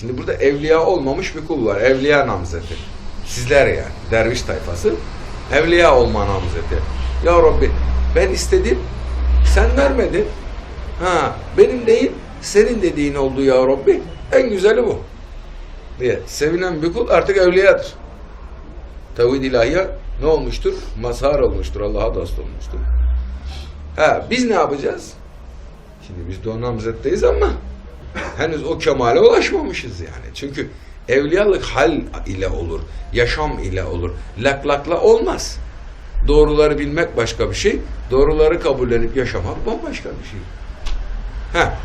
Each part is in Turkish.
Şimdi burada evliya olmamış bir kul var. Evliya namzeti. Sizler yani. Derviş tayfası. Evliya olma namzeti. Ya Rabbi ben istedim. Sen vermedin. Ha, benim değil, senin dediğin oldu ya Rabbi. En güzeli bu. Diye sevinen bir kul artık evliyadır. Tevhid ilahiye ne olmuştur? Mazhar olmuştur. Allah'a dost olmuştur. Ha, biz ne yapacağız? Şimdi biz de o namzetteyiz ama henüz o kemale ulaşmamışız yani. Çünkü evliyalık hal ile olur, yaşam ile olur. Laklakla olmaz. Doğruları bilmek başka bir şey, doğruları kabullenip yaşamak bambaşka bir şey. Ha,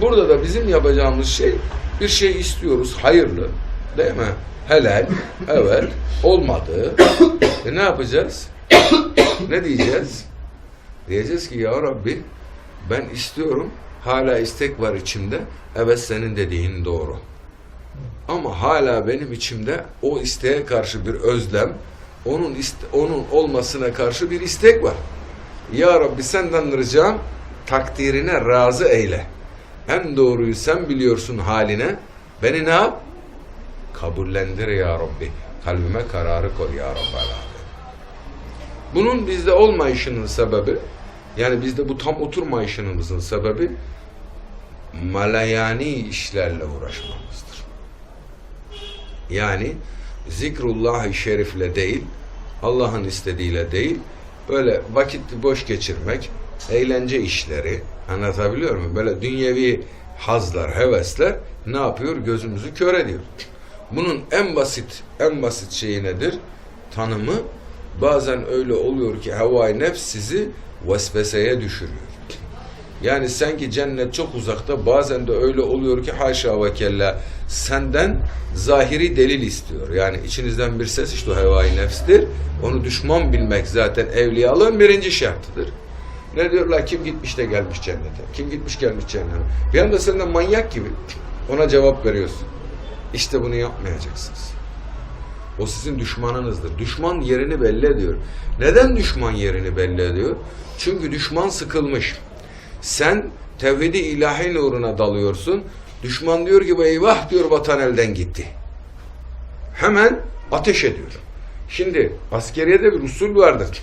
burada da bizim yapacağımız şey bir şey istiyoruz, hayırlı, değil mi? Helal, evet, olmadı. E ne yapacağız? ne diyeceğiz? Diyeceğiz ki ya Rabbi ben istiyorum, hala istek var içimde. Evet senin dediğin doğru. Ama hala benim içimde o isteğe karşı bir özlem, onun iste- onun olmasına karşı bir istek var. Ya Rabbi senden ricam takdirine razı eyle. En doğruyu sen biliyorsun haline. Beni ne yap? Kabullendir ya Rabbi. Kalbime kararı koy ya Rabbi. Bunun bizde olmayışının sebebi, yani bizde bu tam oturmayışımızın sebebi malayani işlerle uğraşmamızdır. Yani zikrullah-ı şerifle değil, Allah'ın istediğiyle değil, böyle vakit boş geçirmek, eğlence işleri, anlatabiliyor muyum? Böyle dünyevi hazlar, hevesler ne yapıyor? Gözümüzü kör ediyor. Bunun en basit, en basit şeyi nedir? Tanımı bazen öyle oluyor ki havai nefs sizi vesveseye düşürüyor. Yani sanki cennet çok uzakta bazen de öyle oluyor ki haşa ve kella senden zahiri delil istiyor. Yani içinizden bir ses işte o hevai nefstir. Onu düşman bilmek zaten evliyalığın birinci şartıdır. Ne diyorlar? Kim gitmiş de gelmiş cennete? Kim gitmiş gelmiş cennete? Bir anda sen de manyak gibi ona cevap veriyorsun. İşte bunu yapmayacaksınız. O sizin düşmanınızdır. Düşman yerini belli ediyor. Neden düşman yerini belli ediyor? Çünkü düşman sıkılmış. Sen tevhidi ilahi nuruna dalıyorsun. Düşman diyor ki eyvah diyor vatan elden gitti. Hemen ateş ediyor. Şimdi askeriyede bir usul vardır.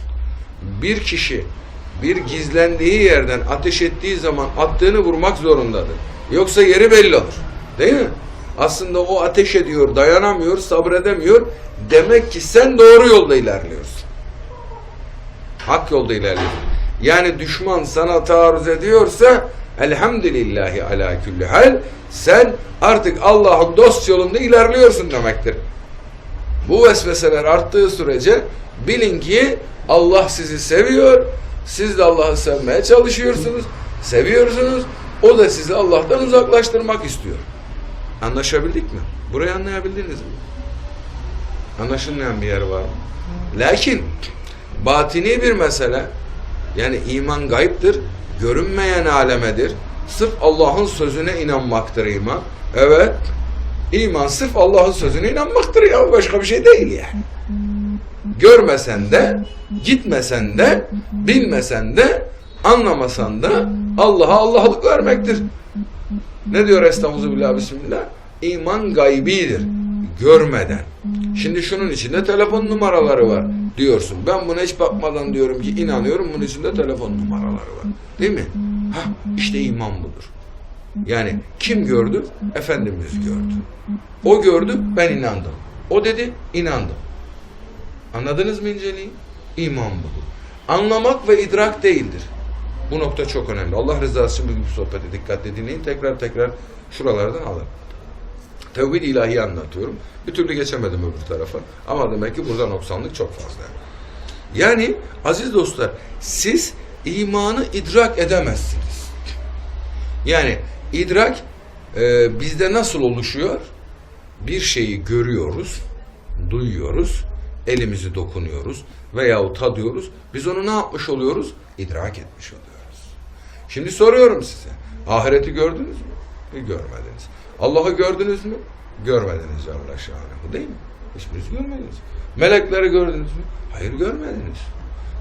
Bir kişi bir gizlendiği yerden ateş ettiği zaman attığını vurmak zorundadır. Yoksa yeri belli olur. Değil mi? Aslında o ateş ediyor, dayanamıyor, sabredemiyor. Demek ki sen doğru yolda ilerliyorsun. Hak yolda ilerliyorsun. Yani düşman sana taarruz ediyorsa elhamdülillahi ala külli hal sen artık Allah'ın dost yolunda ilerliyorsun demektir. Bu vesveseler arttığı sürece bilin ki Allah sizi seviyor. Siz de Allah'ı sevmeye çalışıyorsunuz. Seviyorsunuz. O da sizi Allah'tan uzaklaştırmak istiyor. Anlaşabildik mi? Burayı anlayabildiniz mi? Anlaşılmayan bir yer var mı? Lakin batini bir mesele yani iman gayiptir, görünmeyen alemedir. Sırf Allah'ın sözüne inanmaktır iman. Evet. İman sırf Allah'ın sözüne inanmaktır ya. Başka bir şey değil yani. Görmesen de, gitmesen de, bilmesen de, anlamasan da Allah'a Allah'lık vermektir. Ne diyor Estağfirullah Bismillah? İman gaybidir. Görmeden. Şimdi şunun içinde telefon numaraları var diyorsun. Ben buna hiç bakmadan diyorum ki inanıyorum bunun içinde telefon numaraları var. Değil mi? Ha işte iman budur. Yani kim gördü? Efendimiz gördü. O gördü, ben inandım. O dedi, inandım. Anladınız mı inceliği? İman budur. Anlamak ve idrak değildir. Bu nokta çok önemli. Allah rızası için bu sohbete dikkatle dinleyin. Tekrar tekrar şuralardan alın. Tevhid ilahi anlatıyorum. Bir türlü geçemedim öbür tarafa. Ama demek ki burada noksanlık çok fazla. Yani aziz dostlar siz imanı idrak edemezsiniz. Yani idrak e, bizde nasıl oluşuyor? Bir şeyi görüyoruz, duyuyoruz, elimizi dokunuyoruz veyahut tadıyoruz. Biz onu ne yapmış oluyoruz? İdrak etmiş oluyoruz. Şimdi soruyorum size. Ahireti gördünüz mü? Görmediniz. Allah'ı gördünüz mü? Görmediniz Allah şahane. Değil mi? Hiçbiriniz görmediniz. Melekleri gördünüz mü? Hayır görmediniz.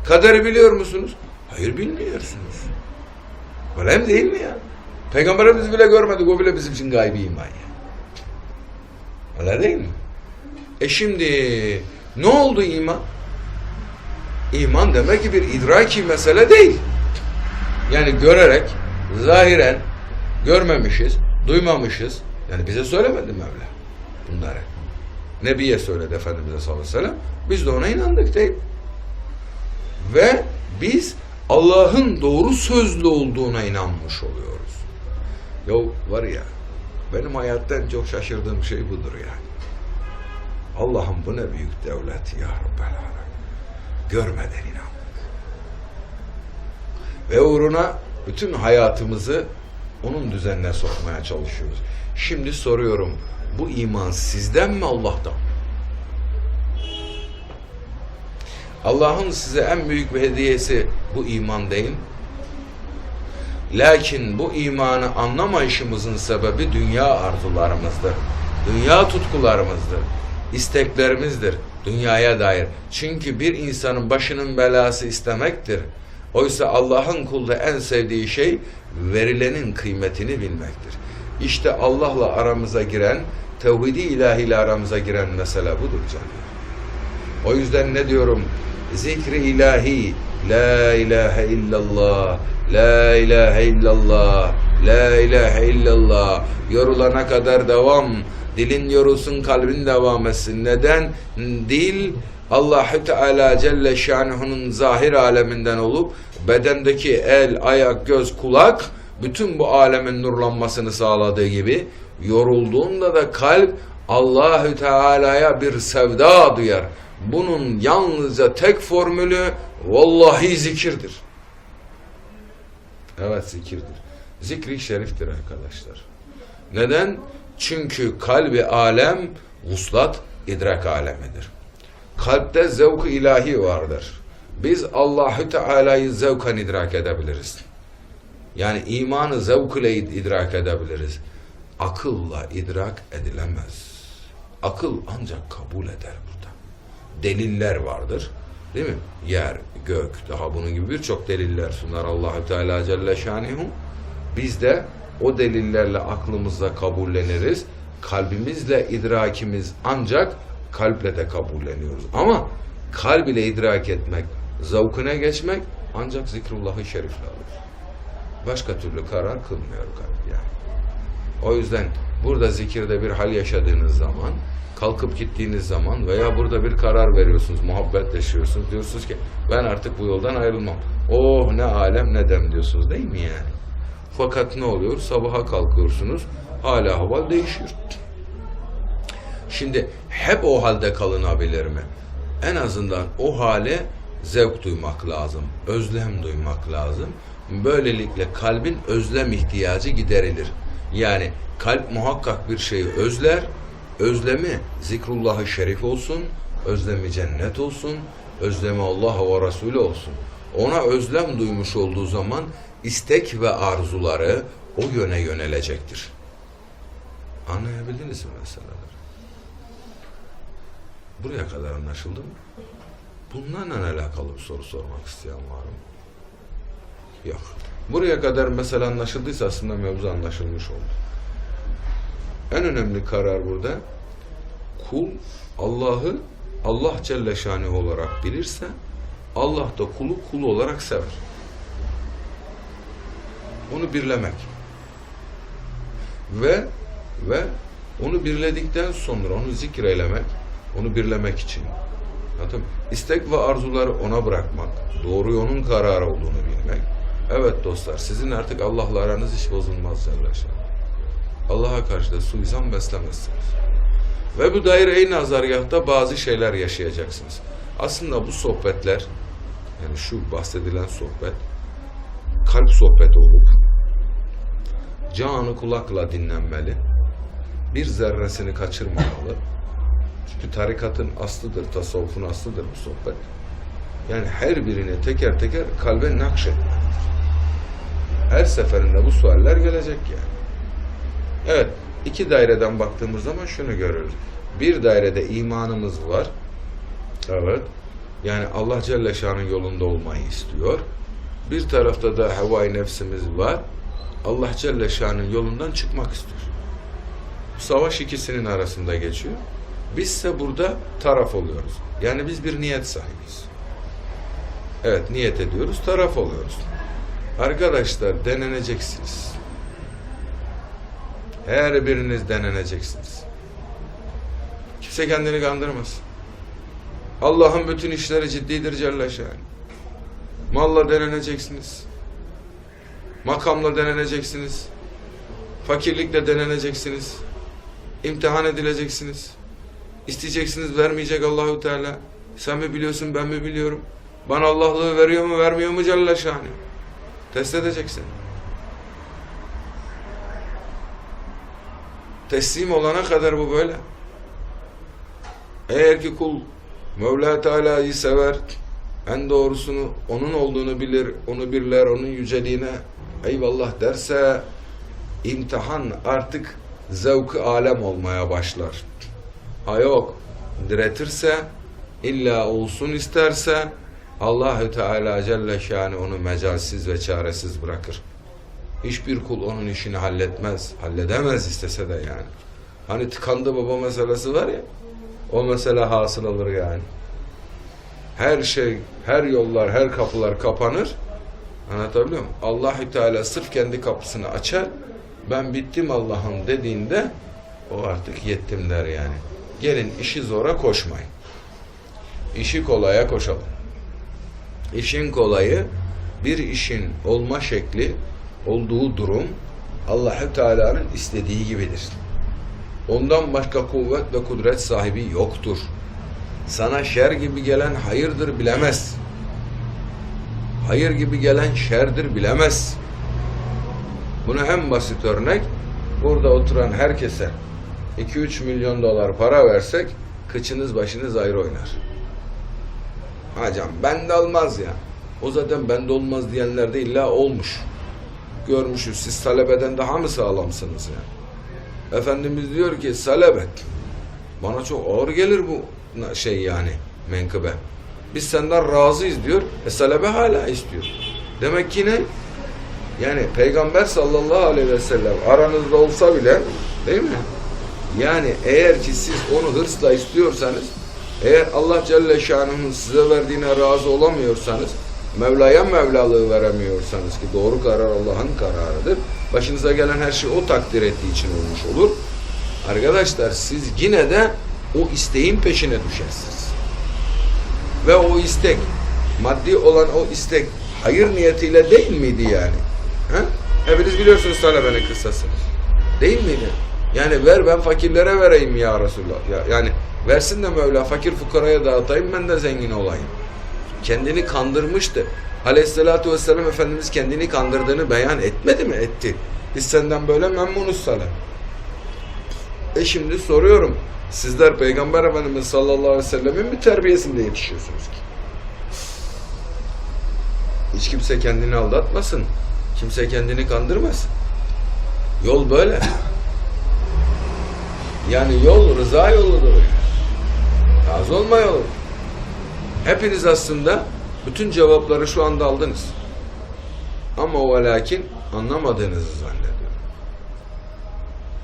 Kaderi biliyor musunuz? Hayır bilmiyorsunuz. Öyle değil mi ya? Peygamberimiz bile görmedik. O bile bizim için gaybi iman ya. Öyle değil mi? E şimdi ne oldu iman? İman demek ki bir idraki mesele değil. Yani görerek, zahiren görmemişiz, duymamışız. Yani bize söylemedi Mevla bunları. Nebiye söyledi Efendimiz'e sallallahu aleyhi ve sellem. Biz de ona inandık değil. Ve biz Allah'ın doğru sözlü olduğuna inanmış oluyoruz. Ya var ya, benim hayatta en çok şaşırdığım şey budur yani. Allah'ım bu ne büyük devlet ya Rabbel. Görmeden inandık. Ve uğruna bütün hayatımızı onun düzenine sokmaya çalışıyoruz. Şimdi soruyorum, bu iman sizden mi Allah'tan? Allah'ın size en büyük bir hediyesi bu iman değil? Lakin bu imanı anlamayışımızın sebebi dünya arzularımızdır. Dünya tutkularımızdır. isteklerimizdir. Dünyaya dair. Çünkü bir insanın başının belası istemektir. Oysa Allah'ın kulda en sevdiği şey verilenin kıymetini bilmektir. İşte Allah'la aramıza giren, tevhidi ilahiyle aramıza giren mesele budur canım. O yüzden ne diyorum? Zikri ilahi, la ilahe illallah, la ilahe illallah, la ilahe illallah. Yorulana kadar devam. Dilin yorulsun, kalbin devam etsin. Neden? Dil Allahü Teala Celle Şanuhu'nun zahir aleminden olup bedendeki el, ayak, göz, kulak bütün bu alemin nurlanmasını sağladığı gibi yorulduğunda da kalp Allahü Teala'ya bir sevda duyar. Bunun yalnızca tek formülü vallahi zikirdir. Evet zikirdir. Zikri şeriftir arkadaşlar. Neden? Çünkü kalbi alem vuslat idrak alemidir. Kalpte zevk ilahi vardır. Biz Allahü Teala'yı zevkan idrak edebiliriz. Yani imanı zevk ile idrak edebiliriz. Akılla idrak edilemez. Akıl ancak kabul eder burada. Deliller vardır. Değil mi? Yer, gök, daha bunun gibi birçok deliller sunar Allahü Teala Celle Şanuhu. Biz de o delillerle aklımızla kabulleniriz. Kalbimizle idrakimiz ancak kalple de kabulleniyoruz. Ama kalb ile idrak etmek, zavkına geçmek ancak zikrullahı şerifle alır. Başka türlü karar kılmıyor kalp yani. O yüzden burada zikirde bir hal yaşadığınız zaman, kalkıp gittiğiniz zaman veya burada bir karar veriyorsunuz, muhabbetleşiyorsunuz. Diyorsunuz ki ben artık bu yoldan ayrılmam. Oh ne alem ne dem diyorsunuz değil mi yani? Fakat ne oluyor? Sabaha kalkıyorsunuz, hala hava değişiyor. Şimdi hep o halde kalınabilir mi? En azından o hale zevk duymak lazım, özlem duymak lazım. Böylelikle kalbin özlem ihtiyacı giderilir. Yani kalp muhakkak bir şeyi özler, özlemi zikrullahı şerif olsun, özlemi cennet olsun, özlemi Allah ve Resulü olsun. Ona özlem duymuş olduğu zaman istek ve arzuları o yöne yönelecektir. Anlayabildiniz mi meseleleri? Buraya kadar anlaşıldı mı? Bunlarla alakalı bir soru sormak isteyen var mı? Yok. Buraya kadar mesela anlaşıldıysa aslında mevzu anlaşılmış oldu. En önemli karar burada kul Allah'ı Allah Celle Şanuhu olarak bilirse Allah da kulu kul olarak sever. Onu birlemek. Ve ve onu birledikten sonra onu zikreylemek, onu birlemek için. Anladın mı? İstek ve arzuları ona bırakmak, doğru onun kararı olduğunu bilmek. Evet dostlar, sizin artık Allah'la aranız hiç bozulmaz Celle. Allah'a karşı da suizan beslemezsiniz. Ve bu daire-i nazargahta bazı şeyler yaşayacaksınız. Aslında bu sohbetler, yani şu bahsedilen sohbet, kalp sohbeti olup, canı kulakla dinlenmeli, bir zerresini kaçırmamalı. Çünkü tarikatın aslıdır, tasavvufun aslıdır bu sohbet. Yani her birini teker teker kalbe nakşetmelidir. Her seferinde bu sualler gelecek yani. Evet, iki daireden baktığımız zaman şunu görürüz. Bir dairede imanımız var. Evet. Yani Allah Celle Şan'ın yolunda olmayı istiyor. Bir tarafta da havai nefsimiz var. Allah Celle Şan'ın yolundan çıkmak istiyor. savaş ikisinin arasında geçiyor. Bizse burada taraf oluyoruz. Yani biz bir niyet sahibiyiz. Evet niyet ediyoruz, taraf oluyoruz. Arkadaşlar deneneceksiniz. Her biriniz deneneceksiniz. Kimse kendini kandırmaz. Allah'ın bütün işleri ciddidir Celle Şahin. Malla deneneceksiniz. Makamla deneneceksiniz. Fakirlikle deneneceksiniz. İmtihan edileceksiniz. İsteyeceksiniz vermeyecek Allahu Teala. Sen mi biliyorsun ben mi biliyorum? Bana Allah'lığı veriyor mu vermiyor mu Celle Şahin? Test edeceksin. Teslim olana kadar bu böyle. Eğer ki kul Mevla Teala'yı sever, en doğrusunu onun olduğunu bilir, onu birler, onun yüceliğine eyvallah derse imtihan artık zevk alem olmaya başlar. Ha yok, diretirse, illa olsun isterse Allahü Teala Celle Şanı onu mecalsiz ve çaresiz bırakır. Hiçbir kul onun işini halletmez, halledemez istese de yani. Hani tıkandı baba meselesi var ya, o mesele hasıl olur yani. Her şey, her yollar, her kapılar kapanır. Anlatabiliyor muyum? Allahü Teala sırf kendi kapısını açar. Ben bittim Allah'ım dediğinde o artık yettim der yani. Gelin işi zora koşmayın. İşi kolaya koşalım. İşin kolayı bir işin olma şekli, olduğu durum Allahü Teala'nın istediği gibidir. Ondan başka kuvvet ve kudret sahibi yoktur. Sana şer gibi gelen hayırdır bilemez. Hayır gibi gelen şerdir bilemez. Buna en basit örnek burada oturan herkese 2-3 milyon dolar para versek kıçınız başınız ayrı oynar. Hocam bende olmaz ya. O zaten bende olmaz diyenler de illa olmuş. Görmüşüz siz talebeden daha mı sağlamsınız ya? Efendimiz diyor ki salebet. Bana çok ağır gelir bu şey yani menkıbe. Biz senden razıyız diyor. E salebe hala istiyor. Demek ki ne? Yani Peygamber sallallahu aleyhi ve sellem aranızda olsa bile değil mi? Yani eğer ki siz onu hırsla istiyorsanız eğer Allah Celle Şanuhu'nun size verdiğine razı olamıyorsanız Mevla'ya Mevlalığı veremiyorsanız ki doğru karar Allah'ın kararıdır. Başınıza gelen her şey o takdir ettiği için olmuş olur. Arkadaşlar siz yine de o isteğin peşine düşersiniz. Ve o istek, maddi olan o istek hayır niyetiyle değil miydi yani? Ha? Hepiniz biliyorsunuz talebenin kıssasını. Değil miydi? Yani ver ben fakirlere vereyim ya Resulallah. Ya, yani versin de Mevla fakir fukaraya dağıtayım ben de zengin olayım. Kendini kandırmıştı. Aleyhissalatü vesselam Efendimiz kendini kandırdığını beyan etmedi mi? Etti. Biz senden böyle memnunuz sana. E şimdi soruyorum. Sizler Peygamber Efendimiz sallallahu aleyhi ve sellemin bir terbiyesinde yetişiyorsunuz ki. Hiç kimse kendini aldatmasın. Kimse kendini kandırmasın. Yol böyle. Yani yol rıza yoludur. Razı olma yolu. Hepiniz aslında bütün cevapları şu anda aldınız. Ama o lakin anlamadığınızı zannediyorum.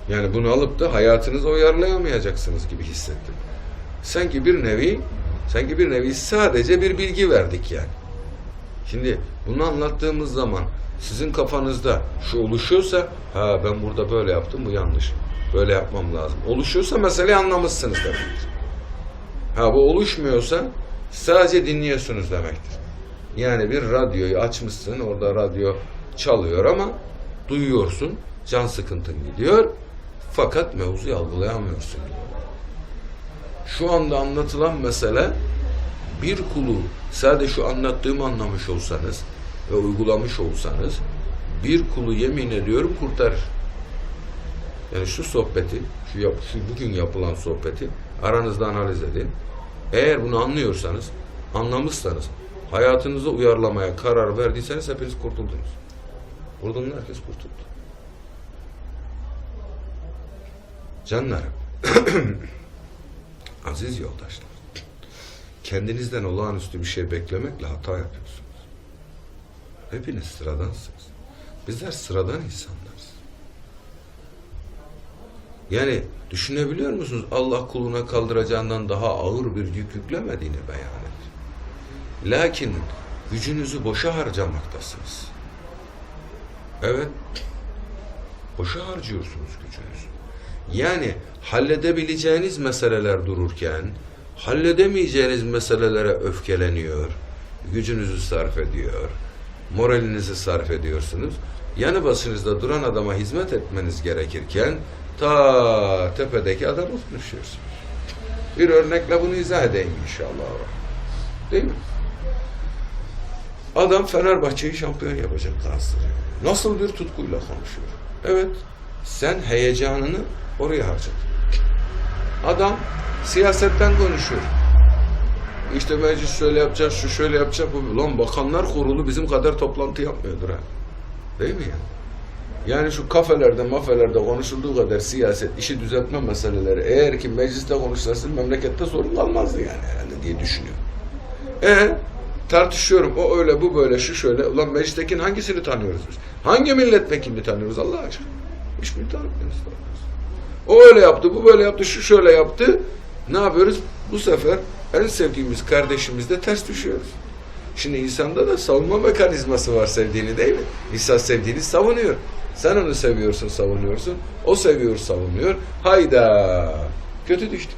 Yani bunu alıp da hayatınıza uyarlayamayacaksınız gibi hissettim. Sanki bir nevi, sanki bir nevi sadece bir bilgi verdik yani. Şimdi bunu anlattığımız zaman sizin kafanızda şu oluşuyorsa, ha ben burada böyle yaptım bu yanlış. Böyle yapmam lazım. Oluşuyorsa meseleyi anlamışsınız demektir. Ha bu oluşmuyorsa sadece dinliyorsunuz demektir. Yani bir radyoyu açmışsın, orada radyo çalıyor ama duyuyorsun, can sıkıntın gidiyor. Fakat mevzuyu algılayamıyorsun. Şu anda anlatılan mesele bir kulu sadece şu anlattığımı anlamış olsanız ve uygulamış olsanız bir kulu yemin ediyorum kurtarır. Yani şu sohbeti, şu, yap, şu bugün yapılan sohbeti aranızda analiz edin. Eğer bunu anlıyorsanız, anlamışsanız, hayatınıza uyarlamaya karar verdiyseniz hepiniz kurtuldunuz. Buradan herkes kurtuldu. Canlarım, aziz yoldaşlar, kendinizden olağanüstü bir şey beklemekle hata yapıyorsunuz. Hepiniz sıradansınız. Bizler sıradan insanlarız. Yani düşünebiliyor musunuz? Allah kuluna kaldıracağından daha ağır bir yük yüklemediğini beyan etti. Lakin gücünüzü boşa harcamaktasınız. Evet. Boşa harcıyorsunuz gücünüzü. Yani halledebileceğiniz meseleler dururken halledemeyeceğiniz meselelere öfkeleniyor, gücünüzü sarf ediyor, moralinizi sarf ediyorsunuz. Yanı başınızda duran adama hizmet etmeniz gerekirken ta tepedeki adamı konuşuyorsunuz. Bir örnekle bunu izah edeyim inşallah. Değil mi? Adam Fenerbahçe'yi şampiyon yapacak Galatasaray. Nasıl bir tutkuyla konuşuyor. Evet, sen heyecanını oraya harcadın. Adam siyasetten konuşuyor. İşte meclis şöyle yapacak, şu şöyle yapacak. Lan bakanlar kurulu bizim kadar toplantı yapmıyordur ha. Değil mi yani? Yani şu kafelerde, mafelerde konuşulduğu kadar siyaset, işi düzeltme meseleleri eğer ki mecliste konuşulsaydı memlekette sorun kalmazdı yani herhalde diye düşünüyorum. E tartışıyorum. O öyle, bu böyle, şu şöyle. Ulan meclistekinin hangisini tanıyoruz biz? Hangi milletvekilini tanıyoruz Allah aşkına? Hiçbirini tanımıyoruz. O öyle yaptı, bu böyle yaptı, şu şöyle yaptı. Ne yapıyoruz? Bu sefer en sevdiğimiz kardeşimizde ters düşüyoruz. Şimdi insanda da savunma mekanizması var sevdiğini değil mi? İnsan sevdiğini savunuyor. Sen onu seviyorsun, savunuyorsun. O seviyor, savunuyor. Hayda! Kötü düştük.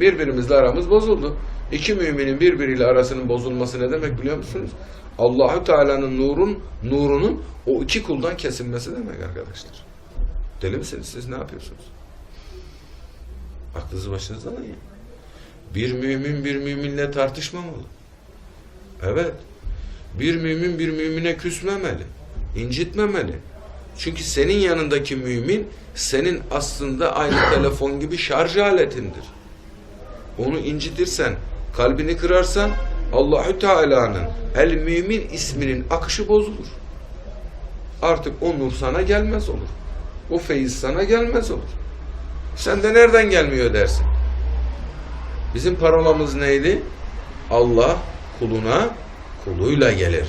Birbirimizle aramız bozuldu. İki müminin birbiriyle arasının bozulması ne demek biliyor musunuz? Allahu Teala'nın nurun nurunun o iki kuldan kesilmesi demek arkadaşlar. Deli misiniz siz ne yapıyorsunuz? Aklınızı başınızdan alın. Bir mümin bir müminle tartışmamalı. Evet. Bir mümin bir mümine küsmemeli. İncitmemeli. Çünkü senin yanındaki mümin senin aslında aynı telefon gibi şarj aletindir. Onu incitirsen, kalbini kırarsan Allahü Teala'nın el mümin isminin akışı bozulur. Artık o nur sana gelmez olur. O feyiz sana gelmez olur. Sen de nereden gelmiyor dersin. Bizim parolamız neydi? Allah kuluna kuluyla gelir.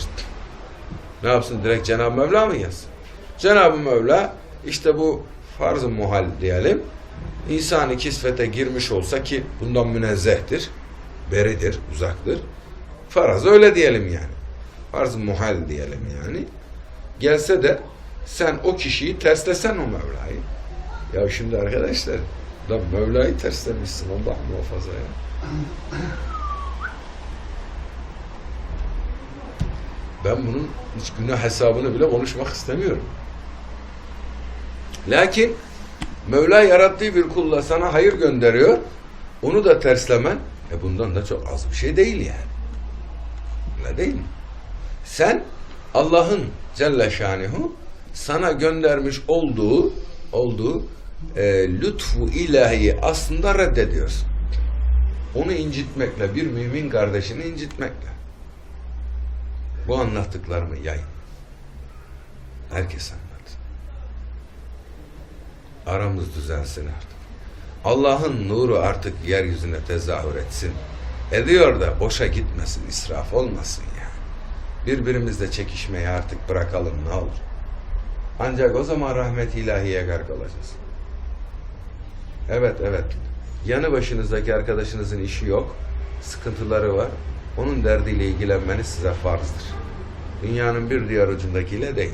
Ne yapsın direkt Cenab-ı Mevla mı yazsın? Cenab-ı Mevla işte bu farz-ı muhal diyelim. İnsani kisvete girmiş olsa ki bundan münezzehtir, beridir, uzaktır. Faraz öyle diyelim yani. Farz-ı muhal diyelim yani. Gelse de sen o kişiyi terslesen o Mevla'yı. Ya şimdi arkadaşlar lan Mevla'yı terslemişsin Allah muhafaza ya. Ben bunun hiç günah hesabını bile konuşmak istemiyorum. Lakin Mevla yarattığı bir kulla sana hayır gönderiyor. Onu da terslemen e bundan da çok az bir şey değil yani. Öyle değil mi? Sen Allah'ın Celle Şanuhu sana göndermiş olduğu olduğu e, lütfu ilahiyi aslında reddediyorsun. Onu incitmekle, bir mümin kardeşini incitmekle. Bu anlattıklarımı yay. Herkes anlat. Aramız düzelsin artık. Allah'ın nuru artık yeryüzüne tezahür etsin. Ediyor da boşa gitmesin, israf olmasın yani. Birbirimizle çekişmeyi artık bırakalım ne olur. Ancak o zaman rahmet ilahiye gark olacağız. Evet evet. Yanı başınızdaki arkadaşınızın işi yok. Sıkıntıları var. Onun derdiyle ilgilenmeniz size farzdır. Dünyanın bir diğer ucundakiyle değil.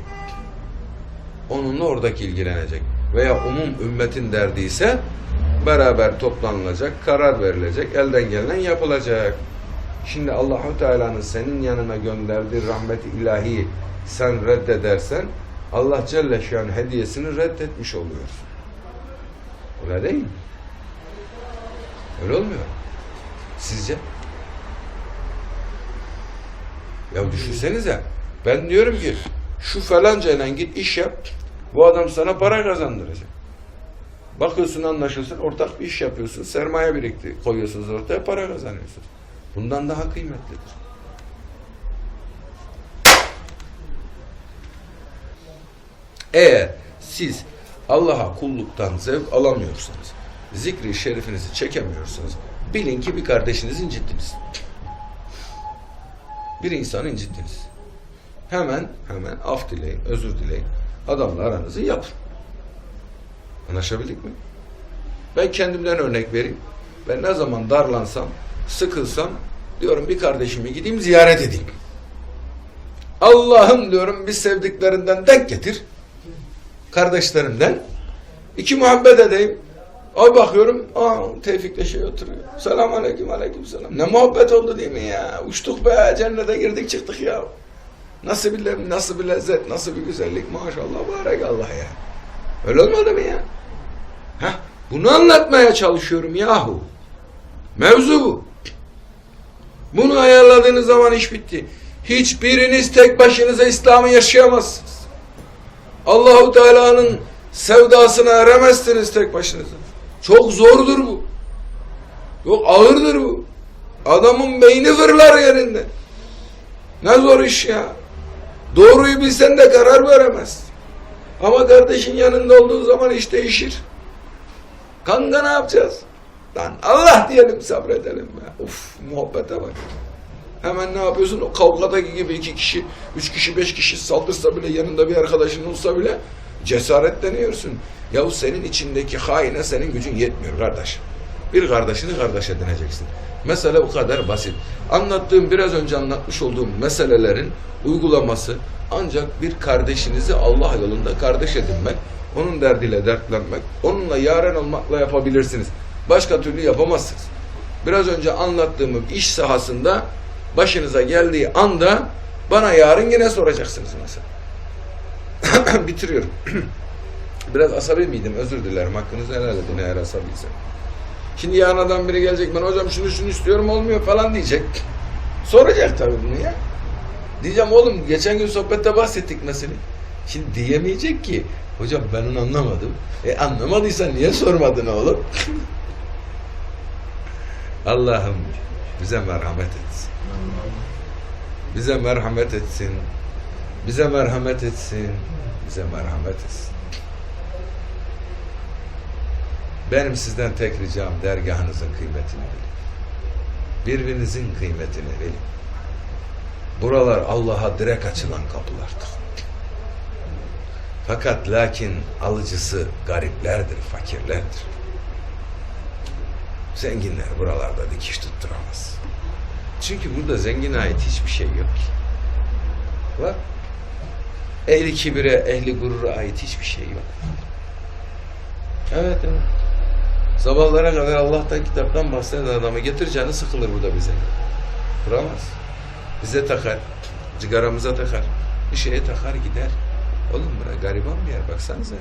Onunla oradaki ilgilenecek. Veya umum ümmetin derdi ise beraber toplanılacak, karar verilecek, elden gelen yapılacak. Şimdi Allahu Teala'nın senin yanına gönderdiği rahmet ilahi sen reddedersen Allah Celle Şan hediyesini reddetmiş oluyorsun. Öyle değil mi? Öyle olmuyor. Sizce? Ya düşünsenize. Ben diyorum ki şu falancayla git iş yap. Bu adam sana para kazandıracak. Bakıyorsun anlaşılsın ortak bir iş yapıyorsun. Sermaye birikti koyuyorsunuz ortaya para kazanıyorsunuz. Bundan daha kıymetlidir. Eğer siz Allah'a kulluktan zevk alamıyorsanız, zikri şerifinizi çekemiyorsanız, bilin ki bir kardeşinizi incittiniz. Bir insanı incittiniz. Hemen hemen af dileyin, özür dileyin. Adamla aranızı yapın. Anlaşabildik mi? Ben kendimden örnek vereyim. Ben ne zaman darlansam, sıkılsam diyorum bir kardeşimi gideyim ziyaret edeyim. Allah'ım diyorum bir sevdiklerinden denk getir. Kardeşlerimden. iki muhabbet edeyim. Ay bakıyorum, aa Tevfik de şey oturuyor. Selamun aleyküm, aleyküm selam. Ne muhabbet oldu değil mi ya? Uçtuk be, cennete girdik çıktık ya. Nasıl bir, nasıl bir lezzet, nasıl bir güzellik maşallah, barek Allah ya. Öyle olmadı mı ya? Heh, bunu anlatmaya çalışıyorum yahu. Mevzu bu. Bunu ayarladığınız zaman iş bitti. Hiçbiriniz tek başınıza İslam'ı yaşayamazsınız. Allahu Teala'nın sevdasına eremezsiniz tek başınıza. Çok zordur bu. Yok ağırdır bu. Adamın beyni fırlar yerinde. Ne zor iş ya. Doğruyu bilsen de karar veremez. Ama kardeşin yanında olduğu zaman iş değişir. Kanka ne yapacağız? Lan Allah diyelim sabredelim be. Uf muhabbete bak. Hemen ne yapıyorsun? O kavgadaki gibi iki kişi, üç kişi, beş kişi saldırsa bile yanında bir arkadaşın olsa bile cesaretleniyorsun. Yahu senin içindeki haine senin gücün yetmiyor kardeş. Bir kardeşini kardeş edineceksin. Mesele bu kadar basit. Anlattığım biraz önce anlatmış olduğum meselelerin uygulaması ancak bir kardeşinizi Allah yolunda kardeş edinmek, onun derdiyle dertlenmek, onunla yaren olmakla yapabilirsiniz. Başka türlü yapamazsınız. Biraz önce anlattığım iş sahasında başınıza geldiği anda bana yarın yine soracaksınız mesela. Bitiriyorum. Biraz asabi miydim? Özür dilerim. Hakkınızı helal edin eğer asabiysem. Şimdi yarın adam biri gelecek ben hocam şunu şunu istiyorum olmuyor falan diyecek. Soracak tabii bunu ya. Diyeceğim oğlum geçen gün sohbette bahsettik mesela. Şimdi diyemeyecek ki hocam ben onu anlamadım. E anlamadıysan niye sormadın oğlum? Allah'ım bize merhamet etsin. Bize merhamet etsin. Bize merhamet etsin. Bize merhamet etsin. Benim sizden tek ricam dergahınızın kıymetini bilin. Birbirinizin kıymetini bilin. Buralar Allah'a direkt açılan kapılardır. Fakat lakin alıcısı gariplerdir, fakirlerdir. Zenginler buralarda dikiş tutturamaz. Çünkü burada zengine ait hiçbir şey yok ki. Var. Ehli kibire, ehli gurura ait hiçbir şey yok. Evet, evet. Sabahlara kadar Allah'tan kitaptan bahseden adamı getir canı sıkılır burada bize. Kuramaz. Bize takar. Cigaramıza takar. Bir şeye takar gider. Oğlum bura gariban bir yer baksanıza.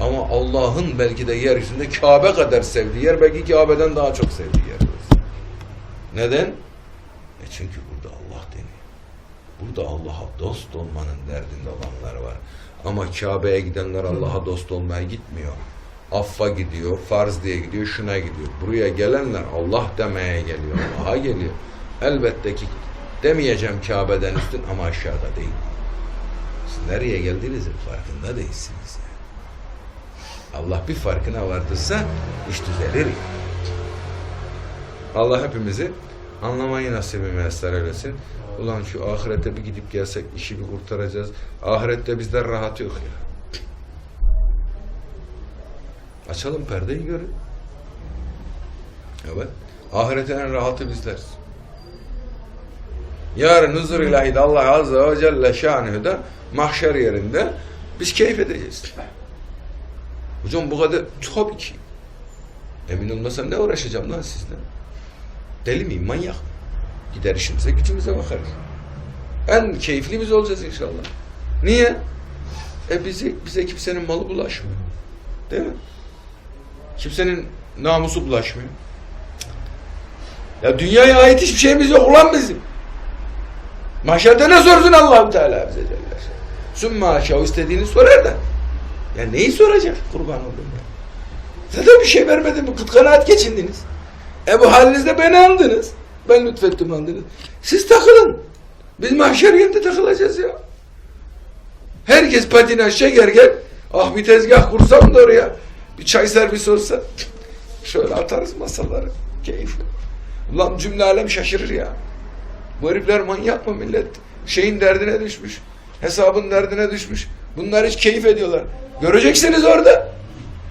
Ama Allah'ın belki de yeryüzünde Kabe kadar sevdiği yer belki Kabe'den daha çok sevdiği yer. Neden? E çünkü. Burada Allah'a dost olmanın derdinde olanlar var. Ama Kabe'ye gidenler Allah'a dost olmaya gitmiyor. Affa gidiyor, farz diye gidiyor, şuna gidiyor. Buraya gelenler Allah demeye geliyor, Allah'a geliyor. Elbette ki demeyeceğim Kabe'den üstün ama aşağıda değil. Siz nereye geldiğinizin farkında değilsiniz. Allah bir farkına vardıysa iş düzelir. Allah hepimizi anlamayı nasip müessar eylesin. Ulan şu ahirete bir gidip gelsek işi bir kurtaracağız. Ahirette bizde rahat yok ya. Açalım perdeyi görün. Evet. Ahiretin en rahatı bizleriz. Yarın huzur ilahide Allah Azze ve Celle şanıhı mahşer yerinde biz keyif edeceğiz. Hocam bu kadar tabii ki. Emin olmasam ne uğraşacağım lan sizle? Deli miyim? Manyak? Gider işimize gücümüze bakarız. En keyifli biz olacağız inşallah. Niye? E bizi, bize kimsenin malı bulaşmıyor. Değil mi? Kimsenin namusu bulaşmıyor. Ya dünyaya ait hiçbir şeyimiz yok ulan bizim. Mahşerde ne sorsun Allahu Teala bize Celle Sümme aşağı istediğini sorar da. Ya neyi soracak kurban oldum ya. Zaten bir şey vermedim bu kıt kanaat geçindiniz. E bu halinizde beni andınız. Ben lütfettim andınız. Siz takılın. Biz mahşer yerinde takılacağız ya. Herkes patinaj çeker gel. Ah bir tezgah kursam da oraya. Bir çay servisi olsa. Şöyle atarız masaları. Keyifli. Ulan cümle alem şaşırır ya. Bu herifler manyak mı millet? Şeyin derdine düşmüş. Hesabın derdine düşmüş. Bunlar hiç keyif ediyorlar. Göreceksiniz orada.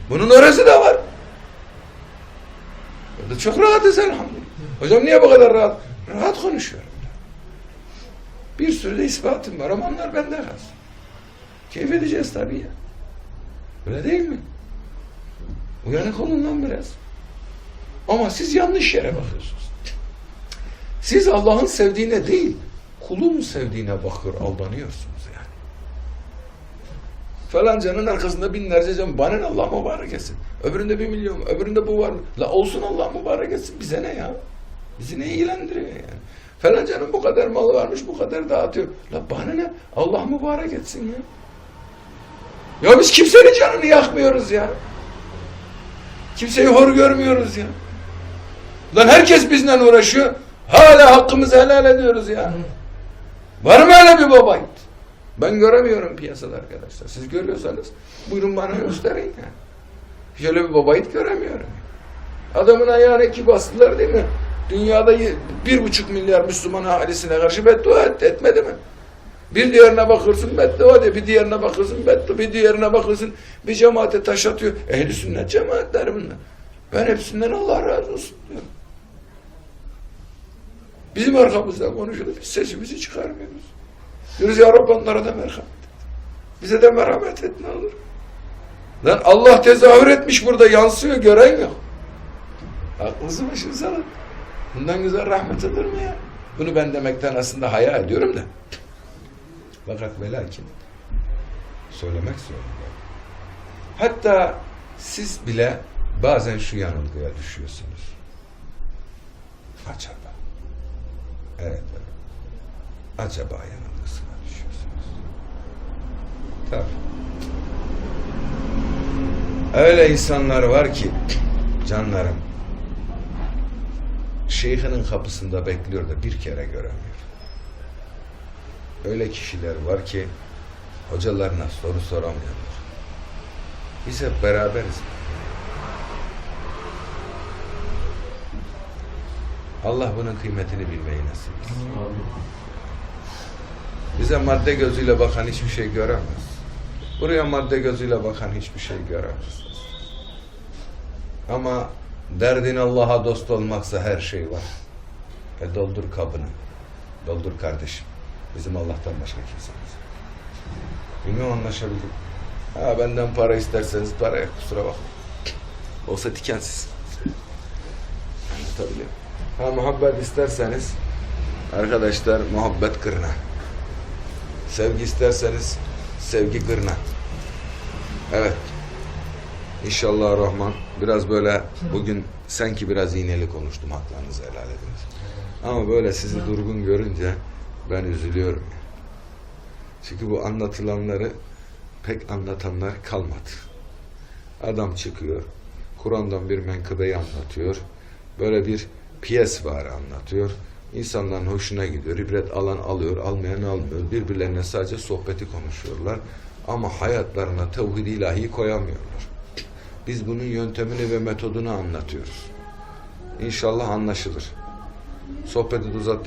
Bunun orası da var. Orada çok rahatız elhamdülillah. Hocam niye bu kadar rahat? Rahat konuşuyorum. Bir sürü de ispatım var ama onlar bende kalsın. Keyif edeceğiz tabii ya. Öyle değil mi? Uyanık olun lan biraz. Ama siz yanlış yere bakıyorsunuz. Siz Allah'ın sevdiğine değil, kulun sevdiğine bakıyor, aldanıyorsunuz yani. Falancanın arkasında binlerce can, bana ne Allah mübarek etsin. Öbüründe bir milyon, öbüründe bu var. La olsun Allah mübarek etsin, bize ne ya? Bizi ne ilgilendiriyor yani? Falancanın bu kadar malı varmış, bu kadar dağıtıyor. La bana ne? Allah mübarek etsin ya. Ya biz kimsenin canını yakmıyoruz ya. Kimseyi hor görmüyoruz ya. Lan herkes bizden uğraşıyor. Hala hakkımızı helal ediyoruz ya. Var mı öyle bir baba? Ben göremiyorum piyasada arkadaşlar. Siz görüyorsanız buyurun bana gösterin ya. Şöyle bir baba yiğit göremiyorum. Adamın ayağına iki bastılar değil mi? Dünyada bir buçuk milyar Müslüman ahalisine karşı beddua etti, etmedi mi? Bir diğerine bakırsın beddua diyor, bir diğerine bakırsın beddua, bir diğerine bakırsın bir cemaate taş atıyor. Ehli sünnet cemaatleri bunlar. Ben hepsinden Allah razı olsun diyorum. Bizim arkamızda konuşuyor, biz sesimizi çıkarmıyoruz. Diyoruz ya Rabbi onlara da merhamet et. Bize de merhamet et ne olur. Lan Allah tezahür etmiş burada yansıyor gören yok. Aklınızı başınıza alın. Bundan güzel rahmet olur mu ya? Bunu ben demekten aslında haya ediyorum da. Fakat ve lakin söylemek zorundayım. Hatta siz bile bazen şu yanılgıya düşüyorsunuz. Acaba. Evet, evet. Acaba yanılgısına düşüyorsunuz. Tabii. Öyle insanlar var ki canlarım şeyhinin kapısında bekliyor da bir kere göremiyor. Öyle kişiler var ki hocalarına soru soramıyorlar. Biz hep beraberiz. Allah bunun kıymetini bilmeyi nasip etsin. Bize madde gözüyle bakan hiçbir şey göremez. Buraya madde gözüyle bakan hiçbir şey göremez. Ama derdin Allah'a dost olmaksa her şey var. E doldur kabını. Doldur kardeşim. Bizim Allah'tan başka kimsemiz. Bilmiyorum anlaşabildik. Ha benden para isterseniz para kusura bakma. Olsa dikensiz. Anlatabiliyor? Ha muhabbet isterseniz arkadaşlar muhabbet kırına. Sevgi isterseniz sevgi kırına. Evet. İnşallah Rahman. Biraz böyle bugün sanki biraz iğneli konuştum haklarınızı helal ediniz. Ama böyle sizi durgun görünce ben üzülüyorum. Çünkü bu anlatılanları pek anlatanlar kalmadı. Adam çıkıyor, Kur'an'dan bir menkıbeyi anlatıyor. Böyle bir piyes var anlatıyor. İnsanların hoşuna gidiyor. İbret alan alıyor, almayan almıyor. Birbirlerine sadece sohbeti konuşuyorlar. Ama hayatlarına tevhid ilahi koyamıyorlar. Biz bunun yöntemini ve metodunu anlatıyoruz. İnşallah anlaşılır. Sohbeti uzat.